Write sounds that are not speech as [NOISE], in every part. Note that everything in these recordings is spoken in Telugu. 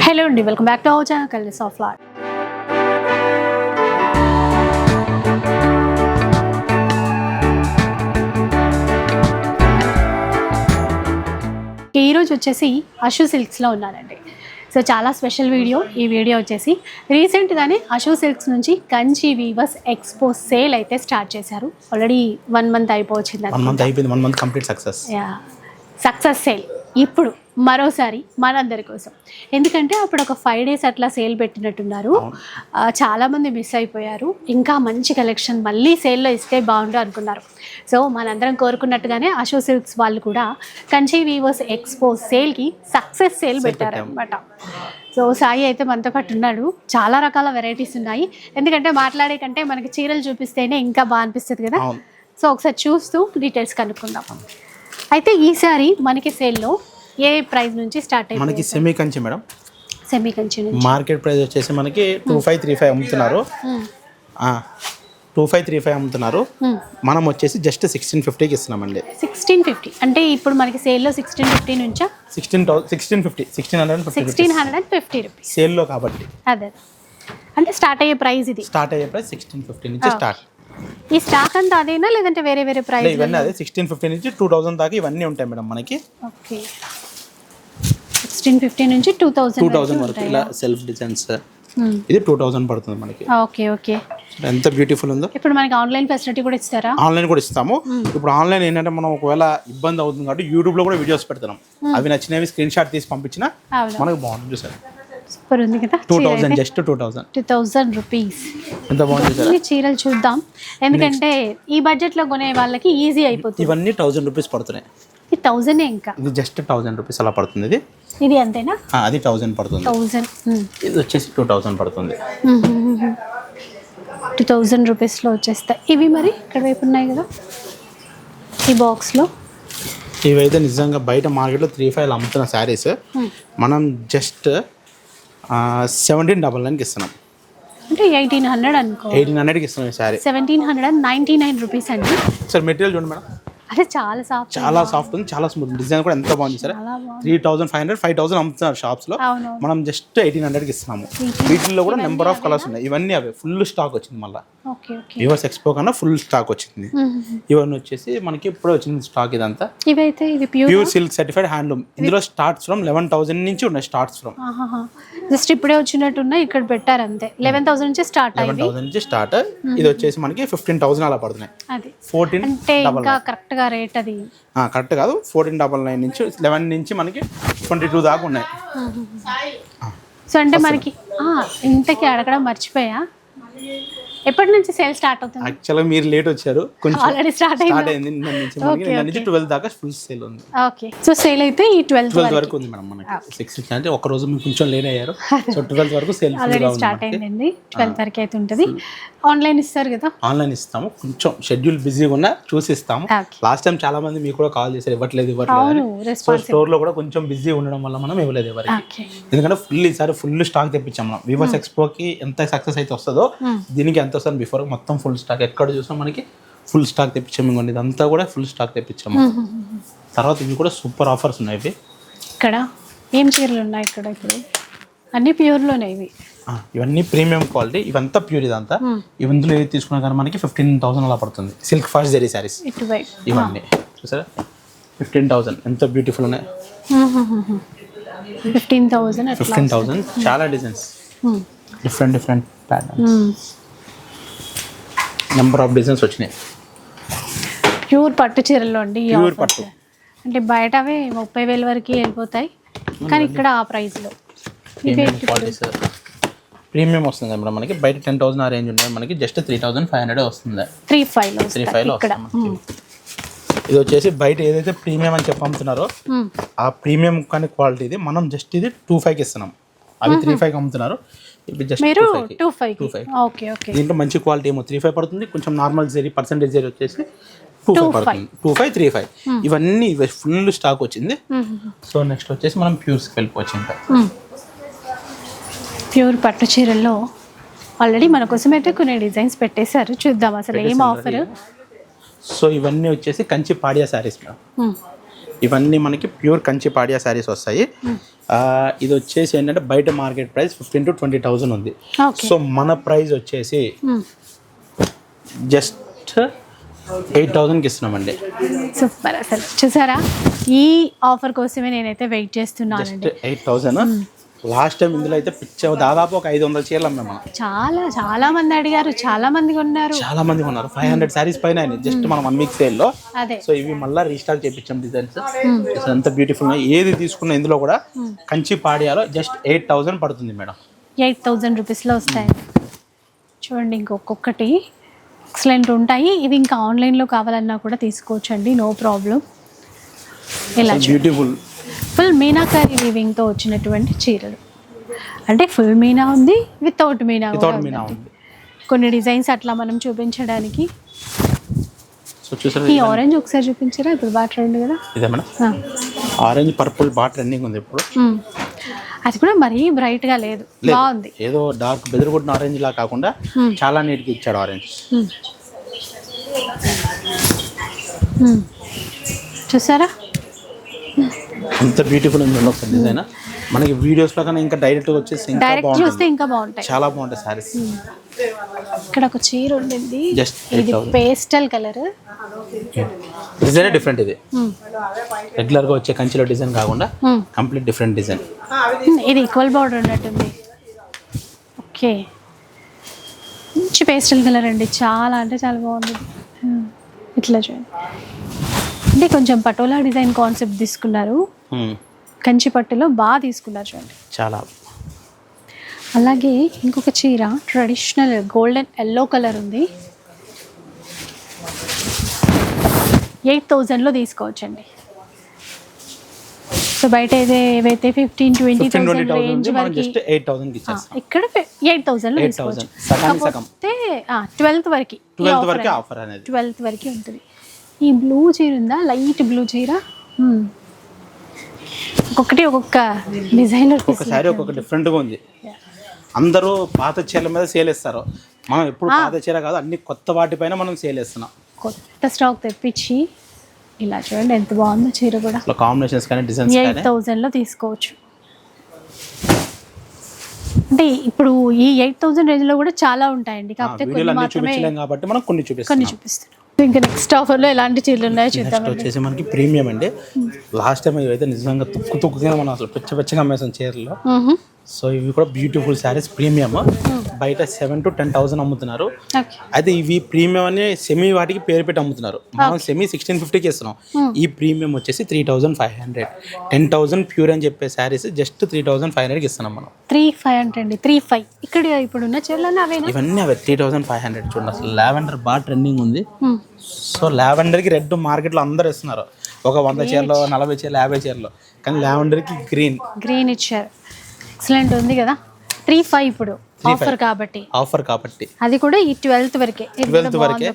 హలో అండి welcome back to our channel కలిసి ఆఫ్ లాట్ ఈరోజు వచ్చేసి అషు సిల్క్స్లో ఉన్నానండి. సో చాలా స్పెషల్ వీడియో ఈ వీడియో వచ్చేసి రీసెంట్గానే అషు సిల్క్స్ నుంచి కంచి వీవర్స్ ఎక్స్పో సేల్ అయితే స్టార్ట్ చేశారు. ఆల్రెడీ వన్ మంత్ అయిపోవచ్చింది వన్ మంత్ అయిపోయింది one month complete success success sale ఇప్పుడు మరోసారి మనందరి కోసం. ఎందుకంటే అప్పుడు ఒక ఫైవ్ డేస్ అట్లా సేల్ పెట్టినట్టున్నారు. చాలామంది మిస్ అయిపోయారు. ఇంకా మంచి కలెక్షన్ మళ్ళీ సేల్లో ఇస్తే బాగుండు అనుకున్నారు. సో మనందరం కోరుకున్నట్టుగానే అశో సిల్క్స్ వాళ్ళు కూడా కంచి వీవర్స్ ఎక్స్పో సేల్కి సక్సెస్ సేల్ పెట్టారనమాట సో సాయి అయితే మనతో పాటు ఉన్నాడు. చాలా రకాల వెరైటీస్ ఉన్నాయి. ఎందుకంటే మాట్లాడే కంటే మనకి చీరలు చూపిస్తేనే ఇంకా బాగా అనిపిస్తుంది కదా. సో ఒకసారి చూస్తూ డీటెయిల్స్ కనుక్కుందాం. అయితే ఈసారి మనకి సేల్లో ఏ ప్రైస్ నుంచి స్టార్ట్ మనకి అయిపోయింది semi Kanchi madam. Semi Kanchi market price వచ్చేసి మనకి టూ ఫైవ్ త్రీ ఫైవ్ అమ్ముతున్నారు. టూ ఫైవ్ త్రీ ఫైవ్ అమ్ముతున్నారు. మనం వచ్చేసి జస్ట్ సిక్స్టీన్ ఫిఫ్టీకి ఇస్తున్నామండి. సిక్స్టీన్ ఫిఫ్టీ అంటే ఇప్పుడు మనకి సేల్లో సిక్స్టీన్ ఫిఫ్టీ నుంచా? Sixteen sixteen fifty sixteen hundred sixteen hundred and fifty rupees సేల్లో కాబట్టి. అదే. అంటే స్టార్ట్ అయ్యే ప్రైస్ ఇది. స్టార్ట్ అయ్యే ప్రైస్ సిక్స్టీన్ ఫిఫ్టీ నుంచి స్టార్ట్ ఈ స్టాక్ అంతా అదేనా? లేదంటే వేరే వేరే ప్రైస్ ఇవన్నీ అదే సిక్స్టీన్ ఫిఫ్టీ నుంచి టూ థౌసండ్ దాకా ఇవన్నీ ఉంటాయి మేడం మనకి. ఓకే. సిక్స్టీన్ ఫిఫ్టీ నుంచి టూ టూ థౌసండ్ థౌసండ్ వరకు ఇలా సెల్ఫ్ డిజైన్స్ ఇది టూ థౌసండ్ పడుతుంది మనకి. Okay okay. ఎంత బ్యూటిఫుల్ ఉందో. ఇప్పుడు మనకి ఆన్లైన్ ఫెసిలిటీ కూడా ఇస్తారా? ఆన్లైన్ కూడా ఇస్తాము. ఇప్పుడు ఆన్లైన్ ఏంటంటే మనం ఒకవేళ ఇబ్బంది అవుతుంది కాబట్టి యూట్యూబ్లో కూడా వీడియోస్ పెడతాం. అవి నచ్చినవి స్క్రీన్ షాట్ తీసి పంపించిన మనకు బాగుంది సార్. సూపర్ ఉంది కదా two thousand just two thousand. Two thousand rupees. ఎంత బాగుంది చీరలు చూద్దాం. ఎందుకంటే ఈ బడ్జెట్లో కొనే వాళ్ళకి ఈజీ అయిపోతుంది. ఇవన్నీ థౌసండ్ రూపీస్ పడుతున్నాయి. ఈ థౌజండ్ ఇంకా. ఇది జస్ట్ థౌసండ్ రూపీస్ అలా పడుతుంది ఇది. ఇది అంతేనా? అది థౌసండ్ పడుతుంది. థౌజండ్ ఇది వచ్చేసి టూ థౌసండ్ పడుతుంది. టూ థౌజండ్ రూపీస్లో వచ్చేస్తాయి ఇవి మరి ఇక్కడ వైపు ఉన్నాయి కదా? ఈ బాక్స్లో. ఇవైతే నిజంగా బయట మార్కెట్లో త్రీ ఫైవ్ అమ్ముతున్న శారీస్. మనం జస్ట్ సెవెంటీన్ డబల్ నైన్కి ఇస్తున్నాం. అంటే ఎయిటీన్ హండ్రెడ్ అనుకో. ఎయిటీన్ హండ్రెడ్కి ఇస్తున్నాం sari seventeen hundred and ninety nine rupees అండి. సార్ మెటీరియల్ చూడండి మేడం. అదే చాలా సాఫ్ట్ చాలా సాఫ్ట్ ఉంది చాలా స్మూత్ డిజైన్ కూడా ఎంత బాగుంది sir? Three thousand five hundred five thousand అమ్ముతున్నారు షాప్స్లో. మనం జస్ట్ ఎయిటీన్ హండ్రెడ్కి ఇస్తున్నాము. వీటిల్లో కూడా నెంబర్ ఆఫ్ కలర్స్ ఉన్నాయి. ఇవన్నీ అవే. ఫుల్ స్టాక్ వచ్చింది మళ్ళీ. వివర్స్ ఎక్స్పో కన్నా ఫుల్ స్టాక్ వచ్చింది. ఇవన్నీ వచ్చేసి మనకి ఇప్పుడే వచ్చింది స్టాక్ ఇదంతా. ఇవైతే ఇది ప్యూర్ సిల్క్ సర్టిఫైడ్ హ్యాండ్లూమ్ ఇందులో స్టార్ట్స్ ఫ్రమ్ లెవెన్ థౌసండ్ నుంచి ఉన్నాయి స్టార్ట్స్ ఫ్రమ్ జస్ట్ ఇప్పుడే వచ్చినట్టున్నా ఇక్కడ పెట్టారు అంతే. లెవెన్ థౌసండ్ నుంచి స్టార్ట్ లెవెన్ థౌసండ్ నుంచి స్టార్ట్ ఇది వచ్చేసి మనకి ఫిఫ్టీన్ థౌసండ్ అలా పడుతున్నాయి. ఫోర్టీన్ అంటే ఇంకా కరెక్ట్గా రేట్ అది. కరెక్ట్ కాదు. ఫోర్టీన్ డబల్ నైన్ నుంచి లెవెన్ నుంచి మనకి ట్వంటీ టూ దాకా ఉన్నాయి. సో అంటే మనకి ఆ, ఇంతకీ అడగడం మర్చిపోయా? ఎప్పటి నుంచి సేల్ స్టార్ట్ అవుతుంది? యాక్చువల్గా మీరు లేట్ వచ్చారు. కొంచెం ఆల్రెడీ స్టార్ట్ స్టార్ట్ అయింది. నిన్న నుంచి మనకి నిన్న నుంచి ట్వెల్వ్ దాకా ఫుల్ సేల్ ఉంది. ఓకే సో సేల్ అయితే ఈ ట్వెల్త్ ట్వెల్త్ వరకు. ఉంది మేడం మనకి. సిక్స్ అంటే ఒక రోజు మీకు కొంచెం లేట్ అయ్యారు. [LAUGHS] సో ట్వెల్త్ వరకు సేల్ ఆల్రెడీ స్టార్ట్ అయిందండి. ట్వెల్త్ వరకు అయితే ఉంటుంది. ఆన్లైన్ ఇస్తారు కదా? ఆన్లైన్ ఇస్తాము. కొంచెం షెడ్యూల్ బిజీగా ఉన్నా చూసి ఇస్తాము. లాస్ట్ టైం చాలా మంది మీకు కూడా కాల్ చేశారు. ఇవ్వట్లేదు ఇవ్వట్లేదు సో స్టోర్లో కూడా కొంచెం బిజీ ఉండడం వల్ల మనం ఇవ్వలేదు ఎవరికి. ఎందుకంటే ఫుల్ ఈసారి ఫుల్ స్టాక్ తెప్పించాం మనం. వివోస్ ఎక్స్పోకి ఎంత సక్సెస్ అయితే వస్తుందో దీనికి ఎంత వస్తుంది బిఫోర్ మొత్తం ఫుల్ స్టాక్. ఎక్కడ చూసినా మనకి ఫుల్ స్టాక్ తెప్పించాము ఇంకోండి ఇదంతా కూడా ఫుల్ స్టాక్ తెప్పించాము. తర్వాత ఇవి కూడా సూపర్ ఆఫర్స్ ఉన్నాయి ఇవి. ఇక్కడ ఏం చీరలు ఉన్నాయి ఇక్కడ ఇప్పుడు? అన్ని ప్యూర్లోనే ఇవి. ఇవన్నీ ప్రీమియం క్వాలిటీ. ఇవంతా ప్యూర్ ఇదంతా. ఇవి ఇందులో ఏది తీసుకున్నా కానీ మనకి ఫిఫ్టీన్ థౌసండ్ అలా పడుతుంది. సిల్క్ ఫాస్ట్ జరీ శారీస్. ఇవన్నీ. చూసారా? Fifteen thousand. ఎంత బ్యూటిఫుల్ ఉన్నాయి. ఫిఫ్టీన్ అట్లా ఫిఫ్టీన్ థౌసండ్. చాలా designs. Different different pattern number of designs వచ్చినాయి. ప్యూర్ పట్టు చీరల్లో అండి ప్యూర్. పట్టు. అంటే బయట అవి ముప్పై వేల వరకు వెళ్ళిపోతాయి. కానీ ఇక్కడ ఆ ప్రైస్లో ప్రీమియం వస్తుంది మేడం మనకి. బయట టెన్ థౌసండ్ ఆ రేంజ్ ఉన్నాయి. మనకి just three thousand five hundred వస్తుంది. త్రీ ఫైవ్లో త్రీ ఫైవ్లో వస్తుంది. ఇది వచ్చేసి బయట ఏదైతే ప్రీమియం అని చెప్పి అమ్ముతున్నారో మ్మ్. ఆ ప్రీమియం కానీ క్వాలిటీ ఇది. మనం జస్ట్ ఇది టూ ఫైవ్కి ఇస్తున్నాం. అవి త్రీ ఫైవ్కి అమ్ముతున్నారు. ఇవి జస్ట్ మీరు two five two five okay okay దీంట్లో మంచి క్వాలిటీ ఏమో త్రీ ఫైవ్ పడుతుంది. కొంచెం నార్మల్ జరీ పర్సెంటేజ్ జరీ వచ్చేసి టూ ఫైవ్ పడుతుంది. టూ ఫైవ్ త్రీ ఫైవ్ ఇవన్నీ ఫుల్ స్టాక్ వచ్చింది. సో నెక్స్ట్ వచ్చేసి మనం ప్యూర్స్కి వెళ్ళిపోవచ్చు ఇంకా ప్యూర్ పట్టు చీరల్లో ఆల్రెడీ మన కోసం అయితే కొన్ని డిజైన్స్ పెట్టేశారు. చూద్దాం అసలు ఏం ఆఫర్ సో ఇవన్నీ వచ్చేసి కంచి పాడియా శారీస్ మేడం ఇవన్నీ మనకి ప్యూర్ కంచి పాడియా శారీస్ వస్తాయి. ఆ, ఇది వచ్చేసి ఏంటంటే బయట market price fifteen to twenty thousand ఉంది. సో మన ప్రైస్ వచ్చేసి జస్ట్ ఎయిట్ థౌసండ్కి ఇస్తున్నామండి. సూపర్ అసలు. చూసారా? ఈ ఆఫర్ కోసమే నేనైతే వెయిట్ జస్ట్ చేస్తున్నానండి ఎయిట్ థౌసండ్. లాస్ట్ టైం ఇందులో అయితే పిచ్చ దాదాపు ఒక ఐదు వందల చీరలు అమ్మాం మనం. చాలా చాలా మంది అడిగారు చాలా మంది కొన్నారు. చాలా మంది ఉన్నారు ఫైవ్ హండ్రెడ్ శారీస్ పైన జస్ట్ మనం వన్ వీక్ సేల్లో అదే. సో ఇవి మళ్ళీ రీస్టాక్ చేయించాం డిజైన్స్ ఎంత బ్యూటిఫుల్ ఏది తీసుకున్న ఇందులో కూడా కంచి పాడియాలో జస్ట్ ఎయిట్ థౌసండ్ పడుతుంది మేడం. ఎయిట్ థౌజండ్ రూపీస్లో వస్తాయి. చూడండి ఇంకొకటి ఎక్సలెంట్ ఉంటాయి. ఇది ఇంకా ఆన్లైన్లో కావాలన్నా కూడా తీసుకోవచ్చండి. నో ప్రాబ్లం ఇలా బ్యూటిఫుల్ ఫుల్ మీనాకారి వీవింగ్తో వచ్చినటువంటి చీరలు. అంటే ఫుల్ మీనా ఉంది వితౌట్ మీనా కూడా వితౌట్ ఉంది. మీనా ఉంది. కొన్ని డిజైన్స్ అట్లా మనం చూపించడానికి. సో చూసారు ఈ ఆరెంజ్ ఒకసారి చూపించారా? ఇప్పుడు బాగా ట్రెండ్ కదా. ఇదే మేడం ఆ. ఆరెంజ్ పర్పుల్ బాగా ట్రెండింగ్ ఉంది ఇప్పుడు. అది కూడా మరీ బ్రైట్గా లేదు. లేదు. బాగుంది. ఏదో డార్క్ బెదిరిగొట్టిన ఆరెంజ్ లా కాకుండా చాలా నీట్గా ఇచ్చాడు ఆరెంజ్. చూసారా? ఎంత బ్యూటిఫుల్ ఉంది ఒకసారి డిజైన్ మనకి వీడియోస్లో కన్నా ఇంకా డైరెక్ట్ వచ్చేసి డైరెక్ట్ చూస్తే ఇంకా బాగుంటాయి. చాలా బాగుంటాయి సారీస్ ఇక్కడ ఒక చీర ఉండింది. ఇది పేస్టల్ కలర్ డిజైన్ డిఫరెంట్ ఇది. రెగ్యులర్గా వచ్చే కంచిలో డిజైన్ కాకుండా కంప్లీట్ డిఫరెంట్ డిజైన్ ఇది ఈక్వల్ బార్డర్ ఉన్నట్టుంది. ఓకే మంచి పేస్టల్ కలర్ అండి. చాలా అంటే చాలా బాగుంది. మ్మ్. ఇట్లా చూడండి. అంటే కొంచెం పటోలా డిజైన్ కాన్సెప్ట్ తీసుకున్నారు. కంచి పట్టులో బాగా తీసుకున్నారు చూడండి. చాలా. అలాగే ఇంకొక చీర ట్రెడిషనల్ గోల్డెన్ ఎల్లో కలర్ ఉంది. ఎయిట్ థౌజండ్లో తీసుకోవచ్చండి. సో బయట అయితే ఏవైతే fifteen twenty thousand thousand range వరకు ఇక్కడ ఎయిట్ థౌజండ్లో 8,000. తీసుకోవచ్చు. కాకపోతే ట్వెల్త్ వరకు ట్వెల్త్ వరకు ఉంటుంది. ఈ బ్లూ చీర ఉందా? లైట్ బ్లూ చీర. ఒక్కొక్కటి ఒక్కొక్క డిజైనర్ ఒక్కొక్కసారి ఒక్కొక్క డిఫరెంట్గా ఉంది. అందరూ పాత చీరల మీద సేల్ ఇస్తారు మనం ఎప్పుడు పాత చీర కాదు అన్ని కొత్త వాటిపైన మనం సేల్ ఇస్తున్నాం కొత్త స్టాక్ తెప్పించి ఇలా చూడండి ఎంత బాగుందో చీర కూడా. కాంబినేషన్స్ కానీ డిజైన్స్ ఎయిట్ థౌజండ్లో తీసుకోవచ్చు. అంటే ఇప్పుడు ఈ ఎయిట్ థౌజండ్ రేంజ్లో కూడా చాలా ఉంటాయండి. కాకపోతే కొన్ని మాత్రమే కాబట్టి మనం కొన్ని కొన్ని చూపిస్తాం చూపిస్తున్నాం. ఇంకా నెక్స్ట్ ఆఫర్లో ఎలాంటి చీరలు ఉన్నాయో నెక్స్ట్ చూద్దామండి. వచ్చేసి మనకి ప్రీమియం అండి. లాస్ట్ టైం ఇవైతే నిజంగా తుక్కు తుక్కుగా మనం అసలు పిచ్చ పిచ్చగా అమ్మేసాం చీరలో. సో ఇవి కూడా బ్యూటిఫుల్ శారీస్ ప్రీమియం బయట సెవెన్ టు టెన్ థౌసండ్ అమ్ముతున్నారు. అయితే ఇవి ప్రీమియం అని సెమీ వాటికి పేరు పెట్టి అమ్ముతున్నారు. మనం సెమీ సిక్స్టీన్ ఫిఫ్టీకి ఇస్తున్నాం. ఈ ప్రీమియం వచ్చేసి three thousand five hundred ten thousand pure అని చెప్పే saris just three thousand five హండ్రెడ్కి ఇస్తున్నాం మనం. త్రీ ఫైవ్ హండ్రెడ్ అండి. త్రీ ఫైవ్ ఇక్కడ ఇప్పుడు ఉన్న అవేనా? ఇవన్నీ అవి. త్రీ థౌసండ్ ఫైవ్ హండ్రెడ్ చూడండి. అసలు లావెండర్ బాగా ట్రెండింగ్ ఉంది. మ్మ్. సో లావెండర్కి రెడ్ మార్కెట్లో అందరు ఇస్తున్నారు. ఒక వంద చీరలు నలభై చీరలు యాభై చీరలు. కానీ లావెండర్కి గ్రీన్ గ్రీన్ ఇచ్చారు. ఎక్సలెంట్ ఉంది కదా. త్రీ ఫైవ్ ఇప్పుడు. ఆఫర్ కాబట్టి. ఆఫర్ కాబట్టి. అది కూడా ఈ ట్వెల్త్ వరకే. ట్వెల్త్ వరకే.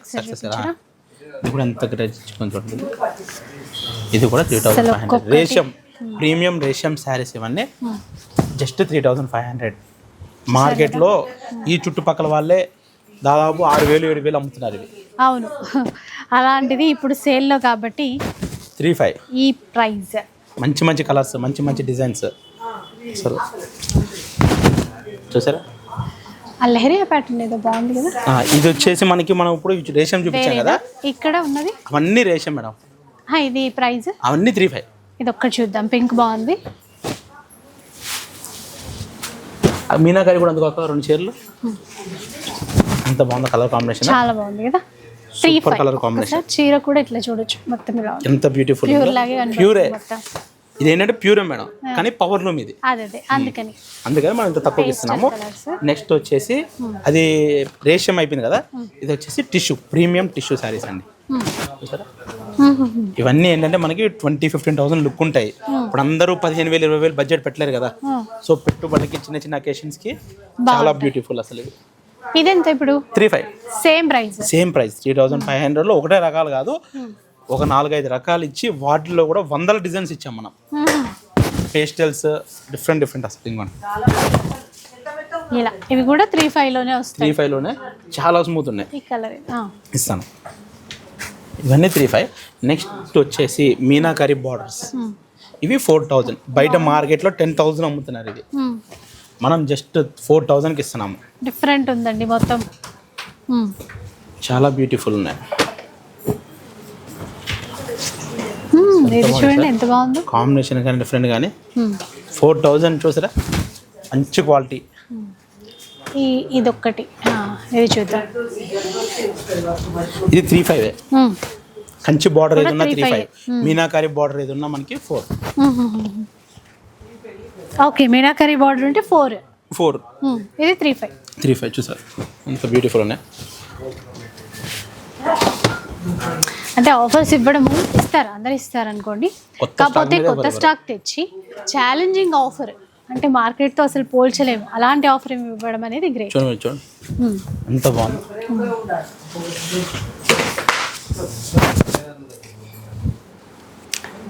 కూడా ఎంత చూడండి ఇది కూడా త్రీ థౌసండ్ ఫైవ్ హండ్రెడ్ రేషియం ప్రీమియం రేషియం శారీస్ ఇవన్నీ just three thousand five hundred మార్కెట్లో ఈ చుట్టుపక్కల వాళ్ళే దాదాపు ఆరు వేలు ఏడు వేలు అమ్ముతున్నారు ఇవి. అవును. [LAUGHS] అలాంటిది ఇప్పుడు సేల్లో కాబట్టి త్రీ ఫైవ్ ఈ ప్రైస్ మంచి మంచి కలర్స్ మంచి మంచి డిజైన్స్ అసలు చూసారా? ఆ లెహరియా ప్యాటర్న్ ఏదో బాగుంది కదా? ఆ, ఇది వచ్చేసి మనకి మనం ఇప్పుడు ఈ రేషం చూపించాం కదా? ఇక్కడ ఉన్నది? అవన్నీ రేషం మేడం. ఆ, ఇది ప్రైస్ అవన్నీ త్రీ ఫైవ్ ఇది ఒక్కటి చూద్దాం. పింక్ బాగుంది. మీనాకారి కూడా అందుకు రెండు చీరలు. ఎంత బాగుందో కలర్ కాంబినేషన్ చాలా బాగుంది కదా? త్రీ ఫైవ్ కలర్ కాంబినేషన్ చీర కూడా ఇట్లా చూడొచ్చు. మొత్తం ఇలా ఉంది. ఎంత బ్యూటిఫుల్ ప్యూర్ లాగే ప్యూరే మొత్తం. ఇది ఏంటంటే ప్యూరే మేడం కానీ పవర్ లూమ్ ఇది. అదే అదే అందుకని. అందుకని మనం ఇంత తక్కువ ఇస్తున్నాము. నెక్స్ట్ వచ్చేసి అది రేషియం అయిపోయింది కదా ఇది వచ్చేసి టిష్యూ ప్రీమియం టిష్యూ శారీస్ అండి. ఇవన్నీ ఏంటంటే మనకి ట్వంటీ ఫిఫ్టీన్ థౌసండ్ లుక్ ఉంటాయి. ఇప్పుడు అందరూ పదిహేను వేలు ఇరవై వేలు బడ్జెట్ పెట్టలేరు కదా. సో పెట్టుబడికి చిన్న చిన్న occasions కి చాలా బ్యూటిఫుల్ అసలు ఇవి ఇదెంత ఇప్పుడు? Three five same price same price three thousand five హండ్రెడ్లో ఒకటే రకాలు కాదు. ఒక నాలుగైదు రకాలు ఇచ్చి వాటిల్లో కూడా వందల డిజైన్స్ ఇచ్చాం మనం. పేస్టల్స్ డిఫరెంట్ డిఫరెంట్ అసలు ఇలా. ఇవి కూడా త్రీ ఫైవ్లోనే త్రీ వస్తాయి ఫైవ్లోనే చాలా స్మూత్ ఉన్నాయి. కలర్ ఇస్తాను. ఇవన్నీ త్రీ ఫైవ్. నెక్స్ట్ వచ్చేసి మీనాకరి బార్డర్స్. ఇవి ఫోర్ థౌజండ్. బయట మార్కెట్లో టెన్ థౌజండ్ అమ్ముతున్నారు ఇది. మనం జస్ట్ ఫోర్ థౌజండ్కి ఇస్తున్నాము. డిఫరెంట్ ఉందండి మొత్తం. చాలా బ్యూటిఫుల్ ఉన్నాయి మ్మ్, ఇది చూడండి ఎంత బాగుందో. కాంబినేషన్ కానీ డిఫరెంట్ కానీ. ఫోర్ థౌజండ్ చూసారా? మంచి క్వాలిటీ. ఈ ఇదొక్కటి. ఆ, ఇది చూద్దాం. ఇది త్రీ ఫైవ్. కంచి బార్డర్ ఏది ఉన్నా కూడా త్రీ 3.5. ఫైవ్ మీనాకారి బార్డర్ ఏది ఉన్నా మనకి ఫోర్. ఓకే మీనాకరీ బార్డర్ ఉంటే ఫోర్ ఫోర్ ఇది త్రీ ఫైవ్ త్రీ ఫైవ్ చూసారా? ఎంత బ్యూటిఫుల్ ఉన్నాయి. అంటే ఆఫర్స్ ఇవ్వడము ఇస్తారు? అందరు ఇస్తారు అనుకోండి కాకపోతే కొత్త స్టాక్ తెచ్చి ఛాలెంజింగ్ ఆఫర్ అంటే మార్కెట్తో అసలు పోల్చలేము. అలాంటి ఆఫర్ ఇవ్వడం అనేది గ్రేట్ చూడండి చూడండి. ఎంత బాగుంది.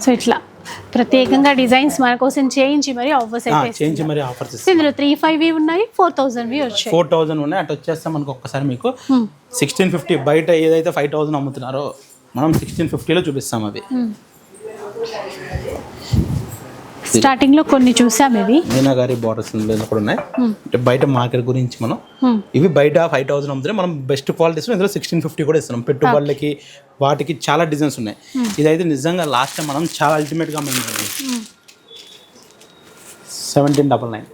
సో ఇట్లా. ప్రత్యేకంగా డిజైన్స్ మన కోసం చేయించి మరి ఆఫర్స్. చేంజ్ మరి ఆఫర్స్ ఇందులో త్రీ ఫైవ్ ఉన్నాయి? ఫోర్ థౌజండ్వి వచ్చాయి. ఫోర్ థౌజండ్ ఉన్నాయి. అటు వచ్చేస్తే మనకు ఒక్కసారి మీకు సిక్స్టీన్ ఫిఫ్టీ బయట ఏదైతే ఫైవ్ థౌజండ్ అమ్ముతున్నారో మనం సిక్స్టీన్ ఫిఫ్టీలో చూపిస్తాం అవి. స్టార్టింగ్లో కొన్ని చూసాం ఇవి. మీనాగారి బార్డర్స్ కూడా ఉన్నాయి? అంటే బయట మార్కెట్ గురించి మనం Hmm. ఇవి బయట ఫైవ్ థౌసండ్ అమ్ముతున్నాయి మనం బెస్ట్ క్వాలిటీస్ ఇందులో సిక్స్టీన్ ఫిఫ్టీ కూడా ఇస్తున్నాం. పెట్టుబడులకి వాటికి చాలా డిజైన్స్ ఉన్నాయి. ఇదైతే నిజంగా లాస్ట్ టైం మనం చాలా అల్టిమేట్గా అమ్మింది. సెవెంటీన్ డబల్ నైన్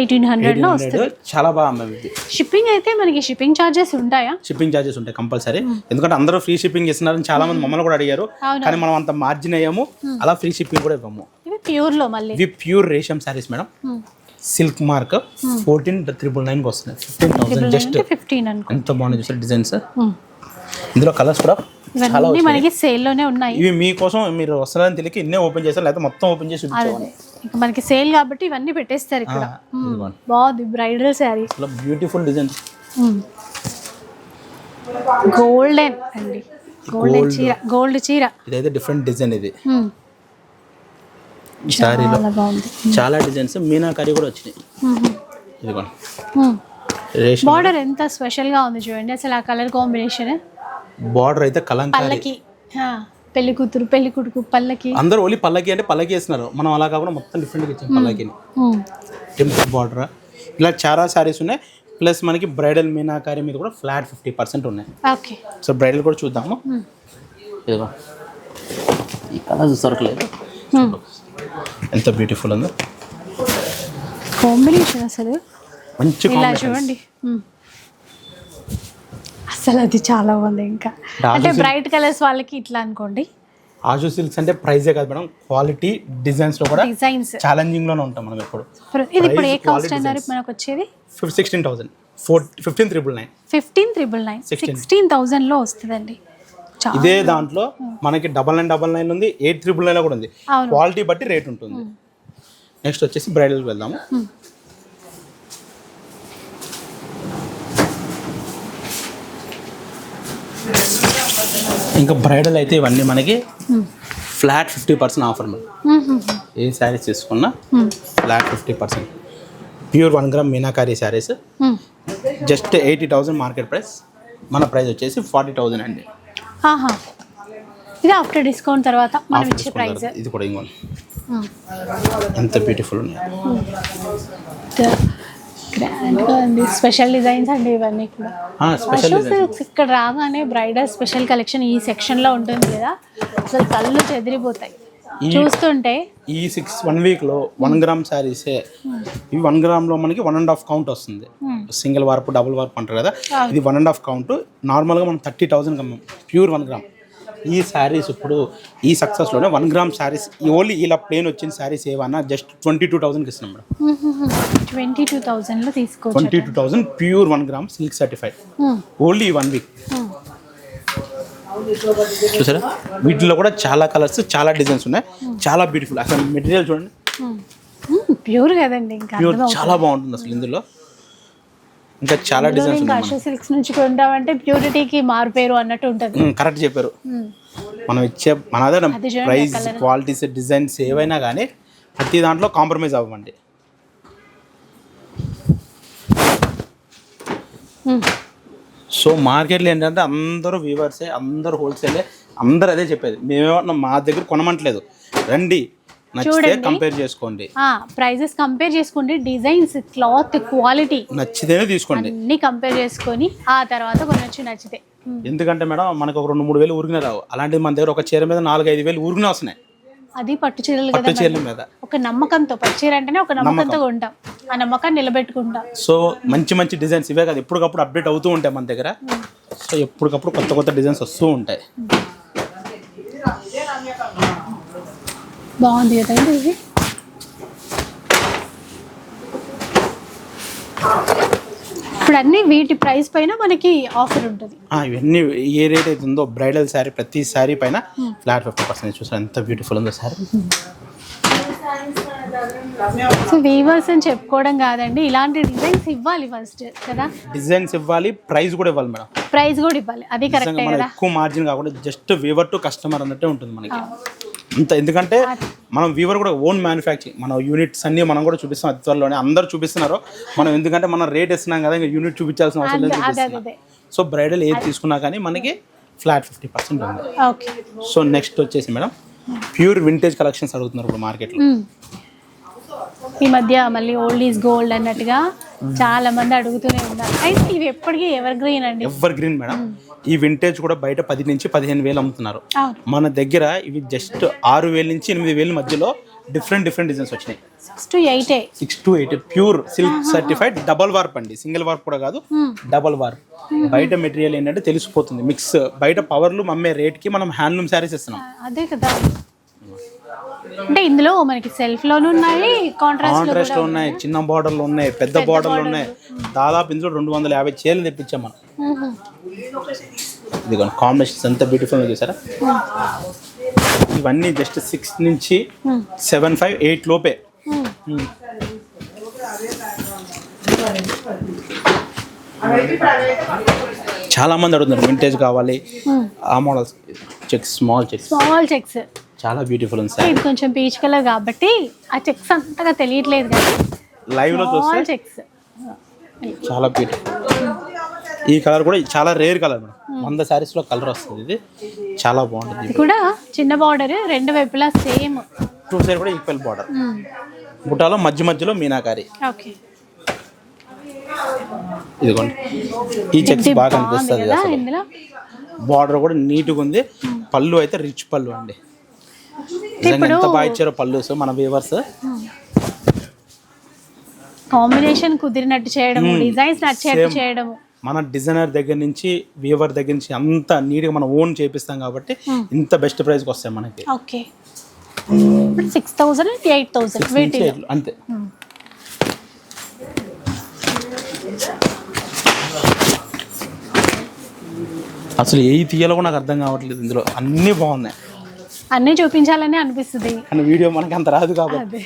ఎయిటీన్ హండ్రెడ్లో వస్తుంది చాలా బాగా అమ్మాయి ఇది షిప్పింగ్ అయితే మనకి షిప్పింగ్ చార్జెస్ ఉంటాయా? షిప్పింగ్ ఛార్జెస్ ఉంటాయి కంపల్సరీ. ఎందుకంటే అందరూ ఫ్రీ షిప్పింగ్ ఇస్తున్నారని చాలా మంది మమ్మల్ని కూడా అడిగారు? కానీ మనం అంత మార్జిన్ అయ్యాము. అలా ఫ్రీ షిప్పింగ్ కూడా ఇవ్వము. ఇవి ప్యూర్లో మళ్ళీ? ఇవి pure రేషం saris madam Hmm. Silk mark fourteen triple నైన్కి వస్తున్నాయి. ఫిఫ్టీన్ థౌసండ్ జస్ట్ ఫిఫ్టీన్ ఎంత బాగుంది చూసారు డిజైన్స్ Hmm. ఇందులో కలర్స్ కూడా చాలా మనకి సేల్లోనే ఉన్నాయి. ఇవి మీకోసం మీరు వస్తున్నారని తెలియక ఇన్నే ఓపెన్ చేస్తారు లేకపోతే మొత్తం ఓపెన్ చేసి చూపించేవాడిని. ఇంకా మనకి సేల్ కాబట్టి ఇవన్నీ పెట్టేస్తారు ఇక్కడ. బాగుంది. Bridal sari. Beautiful designs golden అండి. గోల్డెన్ చీర గోల్డ్ చీర. ఇదైతే డిఫరెంట్ డిజైన్ ఇది. శారీలో చాలా డిజైన్స్ మీనాకారి కూడా వచ్చినాయి. ఇదిగోండి. బార్డర్ ఎంత స్పెషల్గా ఉంది చూడండి. అసలు ఆ కలర్ కాంబినేషన్ బార్డర్ అయితే కలంకారీ. పెళ్ళి కూతురు పెళ్ళి కొడుకు పల్లకి. అందరూ ఓన్లీ పల్లకి అంటే పల్లకి వేస్తున్నారు. మనం అలా కాకుండా మొత్తం డిఫరెంట్గా ఇచ్చాం పల్లకిని. టెంపుల్ బార్డర్ ఇలా చాలా శారీస్ ఉన్నాయి. ప్లస్ మనకి బ్రైడల్ మీనాకారి మీద కూడా ఫ్లాట్ ఫిఫ్టీ పర్సెంట్ ఉన్నాయి. ఓకే. సో బ్రైడల్ కూడా చూద్దాము. ఇదిగో. ఈ కలర్ దొరకలేదు. Hmm. ఎంత బ్యూటిఫుల్ ఉందో. కాంబినేషన్ అసలు. మంచి ఇలా. చూడండి. అసలు అది చాలా బాగుంది ఇంకా. అంటే బ్రైట్ కలర్స్ వాళ్ళకి ఇట్లా అనుకోండి. ఆజు సిల్క్స్ అంటే ప్రైజే కాదు మేడం. క్వాలిటీ డిజైన్స్లో కూడా డిజైన్స్. ఛాలెంజింగ్లోనే ఉంటాం మనం ఎప్పుడు. ఇది ఇప్పుడు ఏ కాస్ట్ అన్నారు. మనకు వచ్చేది? Sixteen thousand four fifteen triple nine fifteen triple nine 16. Sixteen థౌజండ్లో వస్తుందండి. ఇదే దాంట్లో మనకి డబల్ నైన్ డబల్ నైన్ ఉంది. ఎయిట్ త్రిబుల్ నైన్ కూడా ఉంది. క్వాలిటీ బట్టి రేట్ ఉంటుంది. నెక్స్ట్ వచ్చేసి బ్రైడల్కి వెళ్దాము. ఇంకా బ్రైడల్ అయితే ఇవన్నీ మనకి flat fifty percent offer madam. ఏ శారీస్ తీసుకున్నా. Flat fifty percent. Pure one gram meenakari saris. Just eighty thousand market price. మన ప్రైస్ వచ్చేసి ఫార్టీ థౌసండ్ అండి. ఇది ఆఫ్టర్ డిస్కౌంట్ తర్వాత మనం ఇచ్చే ప్రైస్. ఇది కూడా ఇంకోండి ఎంత బ్యూటిఫుల్ ఉన్నాయి. గ్రాండ్గా ఉంది స్పెషల్ డిజైన్స్ అండి ఇవన్నీ కూడా. స్పెషల్ అశోక్ సిల్క్స్ ఇక్కడ రాగానే బ్రైడల్ స్పెషల్ కలెక్షన్ ఈ సెక్షన్లో ఉంటుంది కదా. అసలు కళ్ళు చెదిరిపోతాయి. చూస్తుంటే ఈ సిక్స్ వన్ వీక్లో వన్ గ్రామ్ శారీసే ఈ వన్ గ్రామ్లో మనకి వన్ అండ్ హాఫ్ కౌంట్ వస్తుంది. సింగిల్ వార్పు డబుల్ వార్పు అంటారు కదా. ఇది వన్ అండ్ హాఫ్ కౌంట్ నార్మల్గా మనం థర్టీ థౌసండ్ కమ్మాం ప్యూర్ వన్ గ్రామ్ ఈ శారీస్ ఇప్పుడు ఈ సక్సెస్లోనే వన్ గ్రామ్ శారీస్ ఓన్లీ ఇలా ప్లేన్ వచ్చిన శారీస్ ఏవన్నా జస్ట్ ట్వంటీ టూ థౌసండ్కి ఇస్తున్నాం మేడం. ట్వంటీ టూ థౌజండ్లో తీసుకోవచ్చు twenty two thousand pure one gram silk certified. Only one week చూసారా? వీటిలో కూడా చాలా కలర్స్ చాలా డిజైన్స్ ఉన్నాయి. చాలా బ్యూటిఫుల్ అసలు మెటీరియల్ చూడండి. ప్యూర్ కదండి ఇంకా ప్యూర్ అర్థమవుతుంది. చాలా బాగుంటుంది అసలు ఇందులో. ఇంకా చాలా డిజైన్స్ ఇంకా ఉన్నాయి అశోక్ సిల్క్స్ నుంచి కొంటామంటే ప్యూరిటీకి మారుపేరు అన్నట్టు ఉంటుంది. కరెక్ట్ చెప్పారు. మ్మ్. మనం ఇచ్చే మన అది దగ్గర ప్రైస్. క్వాలిటీస్ డిజైన్స్ ఏవైనా కానీ ప్రతి దాంట్లో కాంప్రమైజ్ అవ్వమండి. సో సో మార్కెట్లో ఏంటంటే అందరూ వీవర్సే అందరూ హోల్సేలే అందరూ అదే చెప్పేది. మేమేమన్నా మా దగ్గర కొనమంటలేదు. రండి నచ్చితే కంపేర్ చేసుకోండి. ప్రైజెస్ కంపేర్ చేసుకోండి. డిజైన్స్ క్లాత్ క్వాలిటీ నచ్చితేనే తీసుకోండి. అన్ని కంపేర్ చేసుకొని ఆ తర్వాత కొనొచ్చు నచ్చితే. ఉమ్. ఎందుకంటే మేడం మనకు ఒక రెండు మూడు వేలు ఊరికినే రావు. అలాంటిది మన దగ్గర ఒక చీర మీద నాలుగు ఐదు వేలు ఊరికినే వస్తున్నాయి. అది పట్టు చీరలు కదా పట్టు చీరల మీద. ఒక నమ్మకంతో పట్టు చీర అంటేనే ఒక నమ్మకంతో ఉంటాం ఆ నమ్మకాన్ని నిలబెట్టుకుంటాం. సో మంచి మంచి డిజైన్స్ ఇవే కదా ఎప్పటికప్పుడు అప్డేట్ అవుతూ ఉంటాయి మన దగ్గర. సో ఎప్పటికప్పుడు కొత్త కొత్త డిజైన్స్ వస్తూ ఉంటాయి. బాగుంది కదండి ఇది? ఇప్పుడు అన్ని వీటి ప్రైస్ పైన మనకి ఆఫర్ ఉంటుంది. ఇవన్నీ ఏ రేట్ అయితే ఉందో బ్రైడల్ శారీ ప్రతి శారీ పైన ఫ్లాట్ ఫిఫ్టీ పర్సెంట్ చూసారు. ఎంత బ్యూటిఫుల్ ఉందో శారీ. సో వీవర్స్ అని చెప్పుకోవడం కాదండి. ఇలాంటి డిజైన్స్ ఇవ్వాలి ఫస్ట్ కదా? డిజైన్స్ ఇవ్వాలి ప్రైస్ కూడా ఇవ్వాలి మేడం. ప్రైస్ కూడా ఇవ్వాలి. అది కరెక్టే కదా? ఎక్కువ మార్జిన్ కాకుండా జస్ట్ వీవర్ టు కస్టమర్ అన్నట్టే ఉంటుంది మనకి. అంత ఎందుకంటే మనం వీవర్ కూడా ఓన్ మ్యానుఫ్యాక్చరింగ్ మన యూనిట్స్ అన్ని మనం కూడా చూపిస్తాం అతి త్వరలోనే అందరూ చూపిస్తున్నారు. మనం ఎందుకంటే మనం రేట్ ఇస్తున్నాం కదా ఇంకా యూనిట్ చూపించాల్సిన అవసరం లేదు చూపిస్తున్నాం. సో బ్రైడల్ ఏది తీసుకున్నా కానీ మనకి ఫ్లాట్ ఫిఫ్టీ పర్సెంట్ ఉంది. ఓకే సో నెక్స్ట్ వచ్చేసి మేడం ప్యూర్ వింటేజ్ కలెక్షన్స్ అడుగుతున్నారు ఇప్పుడు మార్కెట్లో. ఈ మధ్య మళ్ళీ ఓల్డ్ ఈజ్ గోల్డ్ అన్నట్టుగా చాలా మంది అడుగుతూనే ఉన్నారు. అయితే ఇవి ఎప్పటికీ ఎవర్ గ్రీన్ అండి? Evergreen madam? ఈ వింటేజ్ కూడా బయట పది నుంచి పదిహేను వేలు అమ్ముతున్నారు. మన దగ్గర ఇవి జస్ట్ ఆరు వేల నుంచి ఎనిమిది వేల మధ్యలో డిఫరెంట్ డిఫరెంట్ డిజైన్స్ వచ్చినాయి. Six to eight six to eight pure silk certified double warp అండి. సింగిల్ వార్ప్ కూడా కాదు డబల్ వార్ప్ బయట మెటీరియల్ ఏంటంటే తెలిసిపోతుంది. మిక్స్ బయట పవర్లు అమ్మే రేట్కి మనం హ్యాండ్లూమ్ శారీస్ ఇస్తున్నాం. అదే కదా. అంటే ఇందులో మనకి సెల్ఫ్ లోను ఉన్నాయి కాంట్రాస్ట్ ఉన్నాయి చిన్న బార్డర్లు ఉన్నాయి పెద్ద బార్డర్లు ఉన్నాయి. దాదాపు ఇందులో రెండు వందల యాభై చీరలు తెప్పించాం మనం. ఇదిగోండి కాంబినేషన్స్ ఎంత బ్యూటిఫుల్ చూసారా? ఇవన్నీ జస్ట్ సిక్స్ నుంచి సెవెన్ ఫైవ్ ఎయిట్ లోపే. చాలా మంది అడుగుతున్నారు వింటేజ్ కావాలి. ఆ models checks small checks small checks చాలా బ్యూటిఫుల్ ఉంది సార్ ఇది కొంచెం పీచ్ కలర్ కాబట్టి ఆ చెక్స్ అంతగా తెలియట్లేదు కదా. లైవ్లో చూస్తే చెక్స్ చాలా బ్యూటిఫుల్ ఈ కలర్ కూడా చాలా రేర్ కలర్ మేడం. వంద శారీస్లో కలర్ వస్తుంది ఇది. చాలా బాగుంటుంది ఇది. కూడా చిన్న బార్డర్ రెండు వైపులా సేమ్ టూ సైడ్ కూడా ఈక్వల్ బార్డర్ బుట్టాలో మధ్య మధ్యలో మీనాకారి. ఓకే ఇదిగోండి. ఈ చెక్స్ బాగా కనిపిస్తుంది ఇందులో? బార్డర్ కూడా నీట్గా ఉంది. పళ్ళు అయితే రిచ్ పళ్ళు అండి. ఎంత బాగా ఇచ్చారో పళ్ళు మన వ్యూవర్స్ కాంబినేషన్ కుదిరినట్టు చేయడము డిజైన్స్ నచ్చేట్టు చేయడము. మన డిజైనర్ దగ్గర నుంచి వీవర్ దగ్గర నుంచి అంత నీట్గా మనం ఓన్ చేపిస్తాం కాబట్టి ఇంత బెస్ట్ ప్రైస్కి వస్తాయి మనకి. Okay. Six thousand eight thousand అంతే. అసలు ఏ తీయాలో కూడా నాకు అర్థం కావట్లేదు ఇందులో. అన్నీ బాగున్నాయి. అన్నీ చూపించాలని అనిపిస్తుంది. కానీ వీడియో మనకి అంత రాదు కాబట్టి.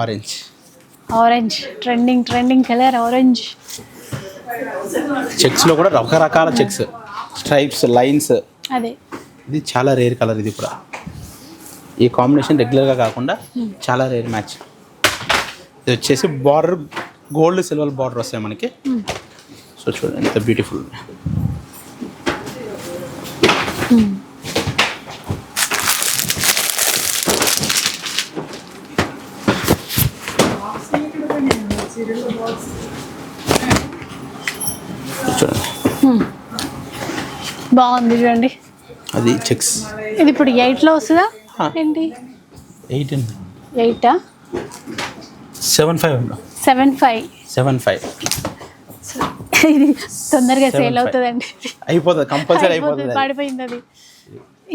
Orange orange trending trending colour orange చెక్స్లో కూడా రకరకాల చెక్స్ స్ట్రైప్స్ లైన్స్ అదే. ఇది చాలా రేర్ కలర్ ఇది కూడా. ఈ కాంబినేషన్ రెగ్యులర్గా కాకుండా చాలా రేర్ మ్యాచ్ ఇది వచ్చేసి బార్డర్ గోల్డ్ సిల్వర్ బార్డర్ వస్తాయి మనకి. సో చూడండి ఎంత బ్యూటిఫుల్ బాగుంది చూడండి. అది చెక్స్. ఇది ఇప్పుడు ఎయిట్లో వస్తుందా. ఏంటి? Eight ఎయిటా? Seven five seven five. Seven five. ఇది తొందరగా సేల్. అవుతుందండి. అయిపోతుంది కంపల్సరీ అయిపోతుంది అయిపోతుంది పడిపోయింది అది.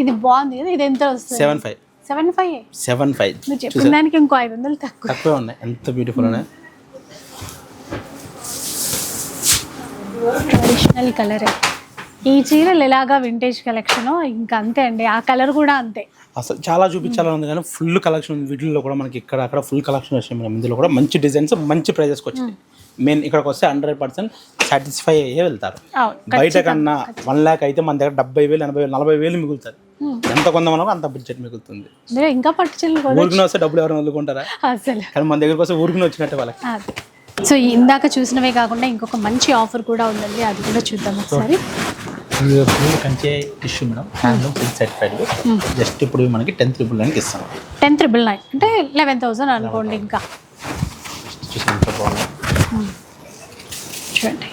ఇది బాగుంది కదా ఇది ఎంత వస్తుంది? Seven five. Seven five seven five. మీరు చెప్పిన దానికి ఇంకో ఐదు వందలు తక్కువ. తక్కువే ఉన్నాయి. ఎంత బ్యూటిఫుల్ ఉన్నాయి. ట్రెడిషనల్ కలర్ ఈ చీరలు ఎలాగా వింటేజ్ కలెక్షన్ ఇంకా అంతే అండి. ఆ కలర్ కూడా అంతే. అసలు చాలా చూపించాలని ఉంది కానీ ఫుల్ కలెక్షన్ ఉంది వీటిల్లో కూడా మనకి ఇక్కడ అక్కడ ఫుల్ కలెక్షన్ వచ్చాయి మేడం. ఇందులో కూడా మంచి డిజైన్స్ మంచి ప్రైజెస్కి వచ్చింది మెయిన్ ఇక్కడికి వస్తే హండ్రెడ్ పర్సెంట్ సాటిస్ఫై అయ్యే వెళ్తారు. బయట కన్నా వన్ ల్యాక్ అయితే మన దగ్గర డెబ్బై వేలు ఎనభై వేలు నలభై వేలు మిగులుతుంది ఎంత కొందామనో అంత బడ్జెట్ మిగులుతుంది. ఇంకా పట్టు చీరలు కూడా ఊరికి వస్తే డబ్బులు ఎవరైనా వదులుకుంటారా? అసలు. కానీ మన దగ్గరికి వస్తే ఊరికి వచ్చినట్టే వాళ్ళకి. సో ఇందాక చూసినవే కాకుండా ఇంకొక మంచి ఆఫర్ కూడా ఉందండి. అది కూడా చూద్దాం ఒకసారి. కంచే tissue madam handloom silk certified just ఇప్పుడు మనకి టెన్ త్రిబుల్ నైన్కి ఇస్తాం టెన్ త్రిబుల్ నైన్ అంటే లెవెన్ థౌసండ్ అనుకోండి ఇంకా చూడండి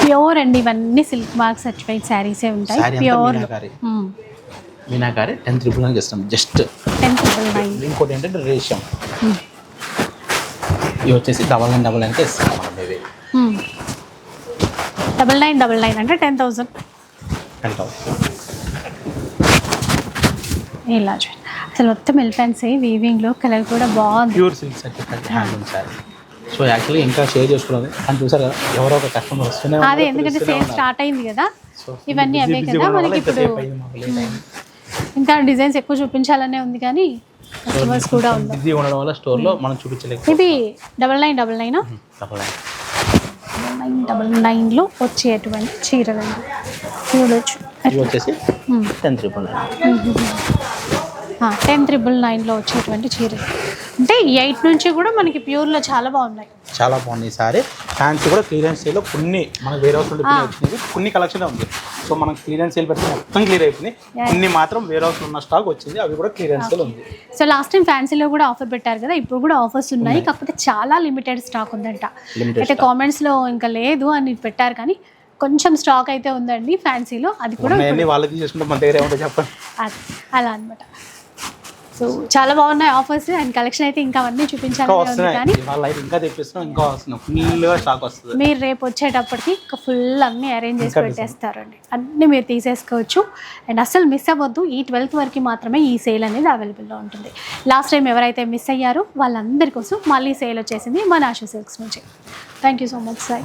ప్యూర్ అండి ఇవన్నీ సిల్క్ మార్క్ సర్టిఫైడ్ శారీసే ఉంటాయి pure meenakari meenakari ten triple నైన్కి ఇస్తాం జస్ట్ టెన్ త్రిబుల్ నైన్ ఇంకోటి ఏంటంటే రేషం ఇవి వచ్చేసి డబల్ నైన్ డబల్ నైన్కి ఇస్తాం మనం ఇవి డబల్ నైన్ డబల్ నైన్ అంటే టెన్ థౌసండ్ ఇలా చూడండి. అసలు మొత్తం ఎలిఫెంట్స్ వీవింగ్లో కలర్ కూడా బాగుంది. ప్యూర్ సిల్క్ సో యాక్చువల్లీ ఇంకా షేర్ చేసుకున్నది అని చూసారు కదా ఎవరో ఒక కస్టమర్ వస్తూనే ఉన్నారు, అదే ఎందుకంటే సేల్ ఉన్నారు. స్టార్ట్ అయింది కదా ఇవన్నీ అవే కదా మనకి ఇప్పుడు అయింది. ఇంకా డిజైన్స్ ఎక్కువ చూపించాలనే ఉంది కానీ కస్టమర్స్ కూడా ఉంది బిజీ ఉండడం వల్ల స్టోర్లో మనం చూపించలేక ఇది double nine double nine double nine double nine double నైన్లో వచ్చేటువంటి చీరలండి. చూడొచ్చు ఇవి వచ్చేసి ten triple nine. Ten triple నైన్లో వచ్చేటువంటి చీరలు అంటే ఎయిట్ నుంచి కూడా మనకి ప్యూర్లో చాలా బాగున్నాయి. చాలా బాగుంది సారీ. ఫ్యాన్స్ కూడా క్లియరెన్స్ సేల్ కొన్ని మన వేరే హౌస్ నుండి వచ్చినాయి కొన్ని కలెక్షన్ ఉంది. సో మనం క్లియరెన్స్ సేల్ పెడితే మొత్తం క్లియర్ అయిపోయింది కొన్ని మాత్రం వేరే హౌస్ ఉన్న స్టాక్ వచ్చింది. అవి కూడా క్లియరెన్స్ సేల్ ఉంది. సో లాస్ట్ టైం ఫ్యాన్సీలో కూడా ఆఫర్ పెట్టారు కదా ఇప్పుడు కూడా ఆఫర్స్ ఉన్నాయి. కాకపోతే చాలా లిమిటెడ్ స్టాక్ ఉందంట. అయితే కామెంట్స్లో ఇంకా లేదు అని పెట్టారు కానీ కొంచెం స్టాక్ అయితే ఉందండి ఫ్యాన్సీలో. అది కూడా ఉన్నాయన్నీ వాళ్ళు తీసేసుకుంటే మన దగ్గర ఏమంటే చెప్పండి. అది అలా అనమాట సో చాలా బాగున్నాయి ఆఫర్స్ అండ్ కలెక్షన్ అయితే ఇంకా అవన్నీ వస్తున్నాయి. కానీ ఇవాళ అయితే ఇంకా తెప్పిస్తున్నాం ఇంకా వస్తున్నాం. ఫుల్గా స్టాక్ వస్తుంది. మీరు రేపు వచ్చేటప్పటికి ఫుల్ అన్నీ అరేంజ్ చేసి పెట్టేస్తారండి. అన్నీ మీరు తీసేసుకోవచ్చు. అండ్ అసలు మిస్ అవ్వద్దు. ఈ ట్వెల్త్ వరకు మాత్రమే ఈ సేల్ అనేది అవైలబుల్లో ఉంటుంది. లాస్ట్ టైం ఎవరైతే మిస్ అయ్యారో వాళ్ళందరి కోసం మళ్ళీ సేల్ వచ్చేసింది మన ఆశా సిల్క్స్ నుంచి. Thank you so much sir